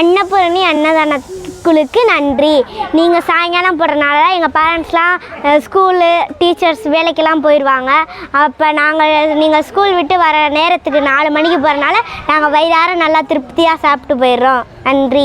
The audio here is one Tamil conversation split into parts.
அன்னபூரணி அன்னதானக்குழுக்கு நன்றி. நீங்கள் சாயங்காலம் போடுறனால எங்கள் பேரண்ட்ஸ்லாம் ஸ்கூலு டீச்சர்ஸ் வேலைக்கெல்லாம் போயிடுவாங்க அப்போ நாங்கள் நீங்கள் ஸ்கூல் விட்டு வர நேரத்துக்கு நாலு மணிக்கு போகிறனால நாங்கள் வயிறார நல்லா திருப்தியாக சாப்பிட்டு போயிடுறோம். நன்றி.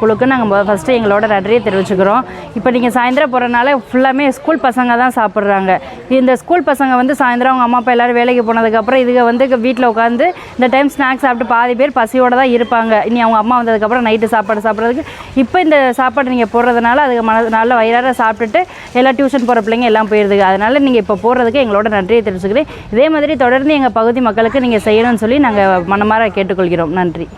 குழுக்கு நாங்கள் ஃபஸ்ட்டு எங்களோட நன்றியை தெரிவிச்சுக்கிறோம். இப்போ நீங்கள் சாயந்தரம் போகிறனால ஃபுல்லாமே ஸ்கூல் பசங்க தான் சாப்பிட்றாங்க. இந்த ஸ்கூல் பசங்க வந்து சாயந்தரம் அவங்க அம்மா அப்பா எல்லோரும் வேலைக்கு போனதுக்கப்புறம் இதுக வந்து வீட்டில் உட்காந்து இந்த டைம் ஸ்நாக்ஸ் சாப்பிட்டு பாதி பேர் பசியோடு தான் இருப்பாங்க. இனி அவங்க அம்மா வந்ததுக்கப்புறம் நைட்டு சாப்பாடு சாப்பிட்றதுக்கு. இப்போ இந்த சாப்பாடு நீங்கள் போடுறதுனால அதுக்கு மன நல்ல வயிறார சாப்பிட்டுட்டு எல்லாம் டியூஷன் போகிற பிள்ளைங்க எல்லாம் போயிடுது அதனால் நீங்கள் இப்போ போடுறதுக்கு எங்களோட நன்றியை தெரிவிச்சுக்கிறேன். இதே மாதிரி தொடர்ந்து எங்கள் பகுதி மக்களுக்கு நீங்கள் செய்யணும்னு சொல்லி நாங்கள் மனமாற கேட்டுக்கொள்கிறோம். நன்றி.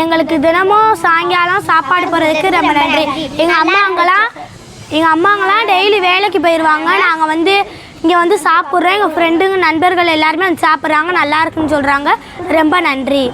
எங்களுக்கு தினமும் சாயங்காலம் சாப்பாடு போடுறதுக்கு ரொம்ப நன்றி. எங்கள் அம்மாங்களாம் எங்கள் அம்மாங்களாம் டெய்லி வேலைக்கு போயிடுவாங்க நாங்கள் வந்து இங்கே வந்து சாப்பிட்றோம். எங்கள் ஃப்ரெண்டுங்க நண்பர்கள் எல்லாருமே வந்து சாப்பிட்றாங்க. நல்லா இருக்குன்னு சொல்கிறாங்க ரொம்ப நன்றி.